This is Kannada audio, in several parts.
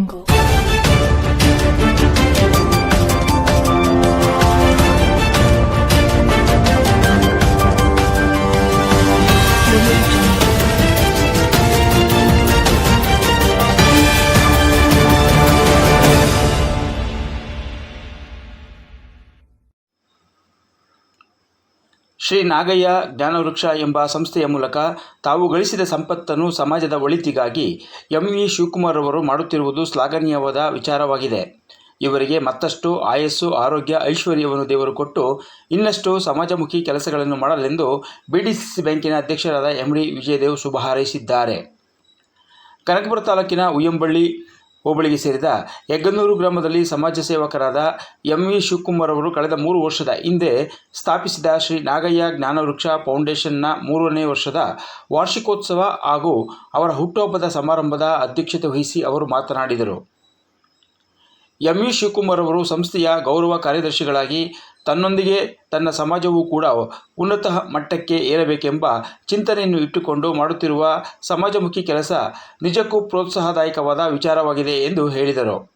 jungle. ಶ್ರೀ ನಾಗಯ್ಯ ಜ್ಞಾನವೃಕ್ಷ ಎಂಬ ಸಂಸ್ಥೆಯ ಮೂಲಕ ತಾವು ಗಳಿಸಿದ ಸಂಪತ್ತನ್ನು ಸಮಾಜದ ಒಳಿತಿಗಾಗಿ ಎಂ ವಿ ಶಿವಕುಮಾರ್ ಅವರು ಮಾಡುತ್ತಿರುವುದು ಶ್ಲಾಘನೀಯವಾದ ವಿಚಾರವಾಗಿದೆ. ಇವರಿಗೆ ಮತ್ತಷ್ಟು ಆಯಸ್ಸು, ಆರೋಗ್ಯ, ಐಶ್ವರ್ಯವನ್ನು ದೇವರು ಕೊಟ್ಟು ಇನ್ನಷ್ಟು ಸಮಾಜಮುಖಿ ಕೆಲಸಗಳನ್ನು ಮಾಡಲೆಂದು ಬಿಡಿಸಿಸಿ ಬ್ಯಾಂಕಿನ ಅಧ್ಯಕ್ಷರಾದ ಎಂ ಡಿ ವಿಜಯದೇವ್ ಶುಭ ಹಾರೈಸಿದ್ದಾರೆ. ಕನಕಪುರ ತಾಲೂಕಿನ ಉಯ್ಯಂಬಳ್ಳಿ ಹೋಬಳಿಗೆ ಸೇರಿದ ಹೆಗ್ಗನೂರು ಗ್ರಾಮದಲ್ಲಿ ಸಮಾಜ ಸೇವಕರಾದ ಎಂ ವಿ ಶಿವಕುಮಾರ್ ಅವರು ಕಳೆದ ಮೂರು ವರ್ಷದ ಹಿಂದೆ ಸ್ಥಾಪಿಸಿದ ಶ್ರೀ ನಾಗಯ್ಯ ಜ್ಞಾನವೃಕ್ಷ ಫೌಂಡೇಶನ್ನ ಮೂರನೇ ವರ್ಷದ ವಾರ್ಷಿಕೋತ್ಸವ ಹಾಗೂ ಅವರ ಹುಟ್ಟುಹಬ್ಬದ ಸಮಾರಂಭದ ಅಧ್ಯಕ್ಷತೆ ವಹಿಸಿ ಅವರು ಮಾತನಾಡಿದರು. ಎಂ ವಿ ಶಿವಕುಮಾರ್ ಅವರು ಸಂಸ್ಥೆಯ ಗೌರವ ಕಾರ್ಯದರ್ಶಿಗಳಾಗಿ ತನ್ನೊಂದಿಗೆ ತನ್ನ ಸಮಾಜವೂ ಕೂಡ ಉನ್ನತ ಮಟ್ಟಕ್ಕೆ ಏರಬೇಕೆಂಬ ಚಿಂತನೆಯನ್ನು ಇಟ್ಟುಕೊಂಡು ಮಾಡುತ್ತಿರುವ ಸಮಾಜಮುಖಿ ಕೆಲಸ ನಿಜಕ್ಕೂ ಪ್ರೋತ್ಸಾಹದಾಯಕವಾದ ವಿಚಾರವಾಗಿದೆ ಎಂದು ಹೇಳಿದರು.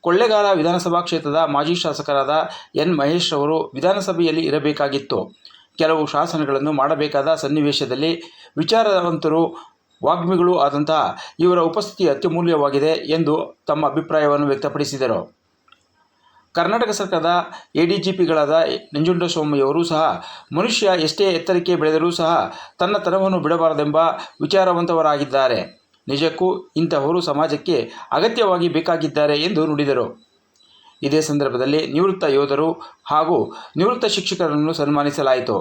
ಕೊಳ್ಳೇಗಾಲ ವಿಧಾನಸಭಾ ಕ್ಷೇತ್ರದ ಮಾಜಿ ಶಾಸಕರಾದ ಎನ್ ಮಹೇಶ್ ಅವರು ವಿಧಾನಸಭೆಯಲ್ಲಿ ಇರಬೇಕಾಗಿತ್ತು. ಕೆಲವು ಶಾಸನಗಳನ್ನು ಮಾಡಬೇಕಾದ ಸನ್ನಿವೇಶದಲ್ಲಿ ವಿಚಾರವಂತರು, ವಾಗ್ಮಿಗಳು ಆದಂತಹ ಇವರ ಉಪಸ್ಥಿತಿ ಅತ್ಯಮೂಲ್ಯವಾಗಿದೆ ಎಂದು ತಮ್ಮ ಅಭಿಪ್ರಾಯವನ್ನು ವ್ಯಕ್ತಪಡಿಸಿದರು. ಕರ್ನಾಟಕ ಸರ್ಕಾರದ ಎ ಡಿ ಜಿ ಪಿಗಳಾದ ನಂಜುಂಡಸ್ವಾಮಿಯವರು ಸಹ ಮನುಷ್ಯ ಎಷ್ಟೇ ಎತ್ತರಕ್ಕೆ ಬೆಳೆದರೂ ಸಹ ತನ್ನ ತನವನ್ನು ಬಿಡಬಾರದೆಂಬ ವಿಚಾರವಂತವರಾಗಿದ್ದಾರೆ. ನಿಜಕ್ಕೂ ಇಂತಹವರು ಸಮಾಜಕ್ಕೆ ಅಗತ್ಯವಾಗಿ ಬೇಕಾಗಿದ್ದಾರೆ ಎಂದು ನುಡಿದರು. ಇದೇ ಸಂದರ್ಭದಲ್ಲಿ ನಿವೃತ್ತ ಯೋಧರು ಹಾಗೂ ನಿವೃತ್ತ ಶಿಕ್ಷಕರನ್ನು ಸನ್ಮಾನಿಸಲಾಯಿತು.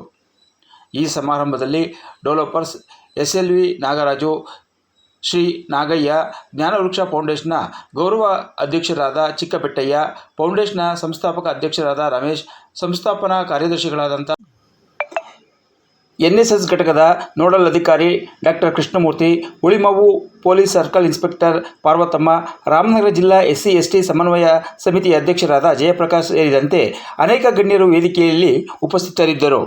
ಈ ಸಮಾರಂಭದಲ್ಲಿ developers S L V Nagaraju Shri Nagaiah Jnanavruksha ಫೌಂಡೇಶನ್ನ ಗೌರವ ಅಧ್ಯಕ್ಷರಾದ ಚಿಕ್ಕಪೆಟ್ಟಯ್ಯ, ಫೌಂಡೇಶನ್ನ ಸಂಸ್ಥಾಪಕ ಅಧ್ಯಕ್ಷರಾದ ರಮೇಶ್, ಸಂಸ್ಥಾಪನಾ ಕಾರ್ಯದರ್ಶಿಗಳಾದಂಥ ಎನ್ ಎಸ್ ಎಸ್ ಘಟಕದ ನೋಡಲ್ ಅಧಿಕಾರಿ doctor Krishnamurthy ಉಳಿಮವು police circle inspector Parvathamma, Ramanagara ಜಿಲ್ಲಾ ಎಸ್ ಸಿ ಎಸ್ ಟಿ ಸಮನ್ವಯ ಸಮಿತಿಯ ಅಧ್ಯಕ್ಷರಾದ ಜಯಪ್ರಕಾಶ್ ಸೇರಿದಂತೆ ಅನೇಕ ಗಣ್ಯರು ವೇದಿಕೆಯಲ್ಲಿ ಉಪಸ್ಥಿತರಿದ್ದರು.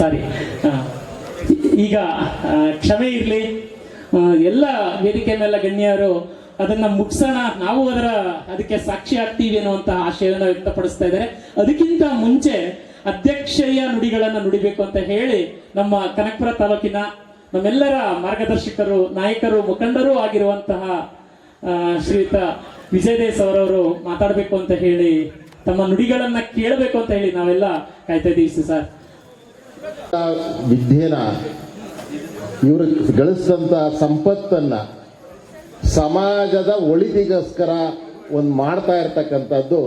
ಸಾರಿ ಈಗ ಕ್ಷಮೆ ಇರಲಿ. ಎಲ್ಲ ವೇದಿಕೆ ಮೇಲೆ ಗಣ್ಯರು ಅದನ್ನ ಮುಗಿಸೋಣ ನಾವು ಅದರ, ಅದಕ್ಕೆ ಸಾಕ್ಷಿ ಆಗ್ತೀವಿ ಅನ್ನುವಂತಹ ಆಶಯವನ್ನು ವ್ಯಕ್ತಪಡಿಸ್ತಾ ಇದ್ದಾರೆ. ಅದಕ್ಕಿಂತ ಮುಂಚೆ ಅಧ್ಯಕ್ಷೀಯ ನುಡಿಗಳನ್ನು ನುಡಿಬೇಕು ಅಂತ ಹೇಳಿ ನಮ್ಮ ಕನಕಪುರ ತಾಲೂಕಿನ ನಮ್ಮೆಲ್ಲರ ಮಾರ್ಗದರ್ಶಕರು, ನಾಯಕರು, ಮುಖಂಡರು ಆಗಿರುವಂತಹ ಶ್ರೀಯುತ ವಿಜಯದೇಸ್ ಅವರವರು ಮಾತಾಡಬೇಕು ಅಂತ ಹೇಳಿ ತಮ್ಮ ನುಡಿಗಳನ್ನ ಕೇಳಬೇಕು ಅಂತ ಹೇಳಿ ನಾವೆಲ್ಲ ಕಾಯ್ತಾ ಇದ್ದೀವಿ ಸರ್. ವಿದ್ಯೆನ ಇವರು ಗಳಿಸಿದಂಥ ಸಂಪತ್ತನ್ನ ಸಮಾಜದ ಒಳಿತಿಗೋಸ್ಕರ ಒಂದು ಮಾಡ್ತಾ ಇರ್ತಕ್ಕಂಥದ್ದು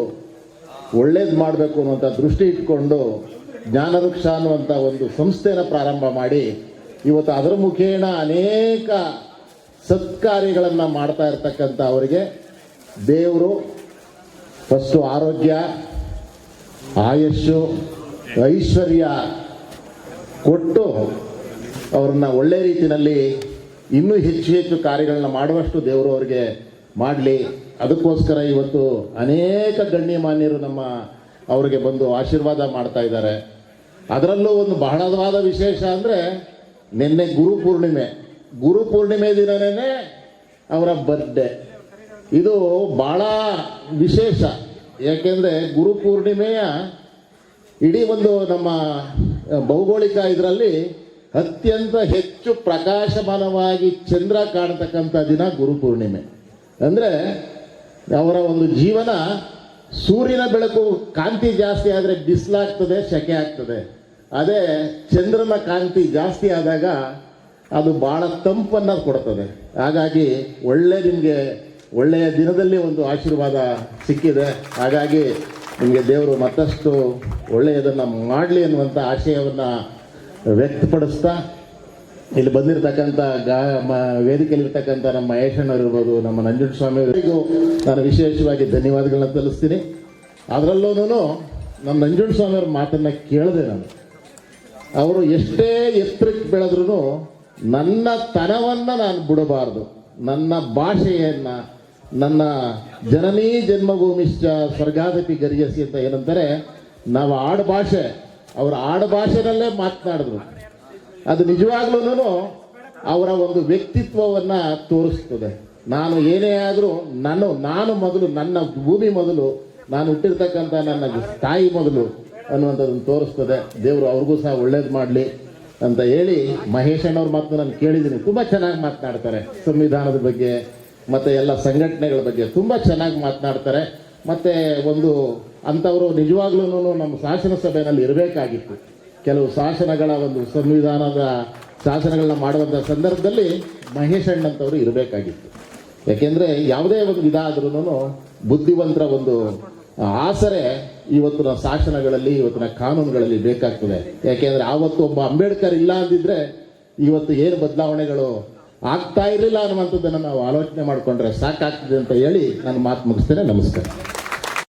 ಒಳ್ಳೇದು ಮಾಡಬೇಕು ಅನ್ನುವಂಥ ದೃಷ್ಟಿ ಇಟ್ಕೊಂಡು ಜ್ಞಾನವೃಕ್ಷ ಅನ್ನುವಂಥ ಒಂದು ಸಂಸ್ಥೆನ ಪ್ರಾರಂಭ ಮಾಡಿ ಇವತ್ತು ಅದರ ಮುಖೇನ ಅನೇಕ ಸತ್ಕಾರ್ಯಗಳನ್ನು ಮಾಡ್ತಾ ಇರ್ತಕ್ಕಂಥ ಅವರಿಗೆ ದೇವರು ಫಸ್ಟು ಆರೋಗ್ಯ, ಆಯಸ್ಸು, ಐಶ್ವರ್ಯ ಕೊಟ್ಟು ಅವ್ರನ್ನ ಒಳ್ಳೆ ರೀತಿಯಲ್ಲಿ ಇನ್ನೂ ಹೆಚ್ಚು ಹೆಚ್ಚು ಕಾರ್ಯಗಳನ್ನ ಮಾಡುವಷ್ಟು ದೇವರು ಅವರಿಗೆ ಮಾಡಲಿ. ಅದಕ್ಕೋಸ್ಕರ ಇವತ್ತು ಅನೇಕ ಗಣ್ಯಮಾನ್ಯರು ನಮ್ಮ ಅವರಿಗೆ ಬಂದು ಆಶೀರ್ವಾದ ಮಾಡ್ತಾ ಇದ್ದಾರೆ. ಅದರಲ್ಲೂ ಒಂದು ಬಹಳವಾದ ವಿಶೇಷ ಅಂದರೆ ನಿನ್ನೆ ಗುರು ಪೂರ್ಣಿಮೆ. ಗುರು ಪೂರ್ಣಿಮೆ ದಿನನೇ ಅವರ ಬರ್ಡೇ ಇದು ಭಾಳ ವಿಶೇಷ. ಯಾಕೆಂದರೆ ಗುರು ಪೂರ್ಣಿಮೆಯ ಇಡೀ ಒಂದು ನಮ್ಮ ಭೌಗೋಳಿಕ ಇದರಲ್ಲಿ ಅತ್ಯಂತ ಹೆಚ್ಚು ಪ್ರಕಾಶಮಾನವಾಗಿ ಚಂದ್ರ ಕಾಣತಕ್ಕಂಥ ದಿನ ಗುರು ಪೂರ್ಣಿಮೆ. ಅಂದರೆ ಅವರ ಒಂದು ಜೀವನ ಸೂರ್ಯನ ಬೆಳಕು ಕಾಂತಿ ಜಾಸ್ತಿ ಆದರೆ ಬಿಸಿಲಾಗ್ತದೆ, ಸೆಕೆ ಆಗ್ತದೆ. ಅದೇ ಚಂದ್ರನ ಕಾಂತಿ ಜಾಸ್ತಿ ಆದಾಗ ಅದು ಭಾಳ ತಂಪನ್ನು ಕೊಡ್ತದೆ. ಹಾಗಾಗಿ ಒಳ್ಳೆ ನಿಮಗೆ ಒಳ್ಳೆಯ ದಿನದಲ್ಲಿ ಒಂದು ಆಶೀರ್ವಾದ ಸಿಕ್ಕಿದೆ. ಹಾಗಾಗಿ ನಿಮಗೆ ದೇವರು ಮತ್ತಷ್ಟು ಒಳ್ಳೆಯದನ್ನು ಮಾಡಲಿ ಅನ್ನುವಂಥ ಆಶಯವನ್ನು ವ್ಯಕ್ತಪಡಿಸ್ತಾ, ಇಲ್ಲಿ ಬಂದಿರತಕ್ಕಂಥ ಗಾ, ಮ ವೇದಿಕೆಯಲ್ಲಿರ್ತಕ್ಕಂಥ ನಮ್ಮ ಮಹೇಶಣ್ಣವ್ರು ಇರ್ಬೋದು, ನಮ್ಮ ನಂಜುಂಡ ಸ್ವಾಮಿ ಅವರಿಗೂ ನಾನು ವಿಶೇಷವಾಗಿ ಧನ್ಯವಾದಗಳನ್ನ ತಿಳಿಸ್ತೀನಿ. ಅದರಲ್ಲೂ ನಮ್ಮ ನಂಜುಂಡ ಸ್ವಾಮಿಯವ್ರ ಮಾತನ್ನು ಕೇಳಿದೆ ನಾನು. ಅವರು ಎಷ್ಟೇ ಎತ್ತರಕ್ಕೆ ಬೆಳೆದ್ರೂ ನನ್ನ ತನವನ್ನು ನಾನು ಬಿಡಬಾರ್ದು. ನನ್ನ ಭಾಷೆಯನ್ನು ನನ್ನ ಜನನೀ ಜನ್ಮಭೂಮಿಶ್ಚ ಸ್ವರ್ಗಾದಪಿ ಗರಿಯಸಿ ಅಂತ ಏನಂತಾರೆ, ನಾವು ಆಡುಭಾಷೆ ಅವರ ಆಡುಭಾಷೆನಲ್ಲೇ ಮಾತನಾಡಿದ್ರು. ಅದು ನಿಜವಾಗ್ಲೂ ಅವರ ಒಂದು ವ್ಯಕ್ತಿತ್ವವನ್ನು ತೋರಿಸ್ತದೆ. ನಾನು ಏನೇ ಆದರೂ ನಾನು ನಾನು ಮೊದಲು, ನನ್ನ ಭೂಮಿ ಮೊದಲು, ನಾನು ಹುಟ್ಟಿರ್ತಕ್ಕಂಥ ನನ್ನ ತಾಯಿ ಮೊದಲು ಅನ್ನುವಂಥದ್ದನ್ನು ತೋರಿಸ್ತದೆ. ದೇವರು ಅವ್ರಿಗೂ ಸಹ ಒಳ್ಳೇದು ಮಾಡಲಿ ಅಂತ ಹೇಳಿ ಮಹೇಶಣ್ಣವ್ರ ಮಾತು ನಾನು ಕೇಳಿದ್ದೀನಿ. ತುಂಬ ಚೆನ್ನಾಗಿ ಮಾತನಾಡ್ತಾರೆ. ಸಂವಿಧಾನದ ಬಗ್ಗೆ ಮತ್ತು ಎಲ್ಲ ಸಂಘಟನೆಗಳ ಬಗ್ಗೆ ತುಂಬ ಚೆನ್ನಾಗಿ ಮಾತನಾಡ್ತಾರೆ. ಮತ್ತು ಒಂದು ಅಂಥವರು ನಿಜವಾಗ್ಲೂ ನಮ್ಮ ಶಾಸನ ಸಭೆಯಲ್ಲಿ ಇರಬೇಕಾಗಿತ್ತು. ಕೆಲವು ಶಾಸನಗಳ ಒಂದು ಸಂವಿಧಾನದ ಶಾಸನಗಳನ್ನ ಮಾಡುವಂಥ ಸಂದರ್ಭದಲ್ಲಿ ಮಹೇಶ್ ಅಣ್ಣಂಥವ್ರು ಇರಬೇಕಾಗಿತ್ತು. ಯಾಕೆಂದರೆ ಯಾವುದೇ ಒಂದು ವಿಧ ಆದ್ರೂ ಬುದ್ಧಿವಂತರ ಒಂದು ಆಸರೆ ಇವತ್ತಿನ ಶಾಸನಗಳಲ್ಲಿ, ಇವತ್ತಿನ ಕಾನೂನುಗಳಲ್ಲಿ ಬೇಕಾಗ್ತದೆ. ಯಾಕೆಂದರೆ ಆವತ್ತು ಒಬ್ಬ ಅಂಬೇಡ್ಕರ್ ಇಲ್ಲ ಅಂದಿದ್ರೆ ಇವತ್ತು ಏನು ಬದಲಾವಣೆಗಳು ಆಗ್ತಾ ಇರಲಿಲ್ಲ ಅನ್ನುವಂಥದ್ದನ್ನು ನಾವು ಆಲೋಚನೆ ಮಾಡಿಕೊಂಡ್ರೆ ಸಾಕಾಗ್ತದೆ ಅಂತ ಹೇಳಿ ನಾನು ಮಾತು ಮುಗಿಸ್ತೇನೆ. ನಮಸ್ಕಾರ.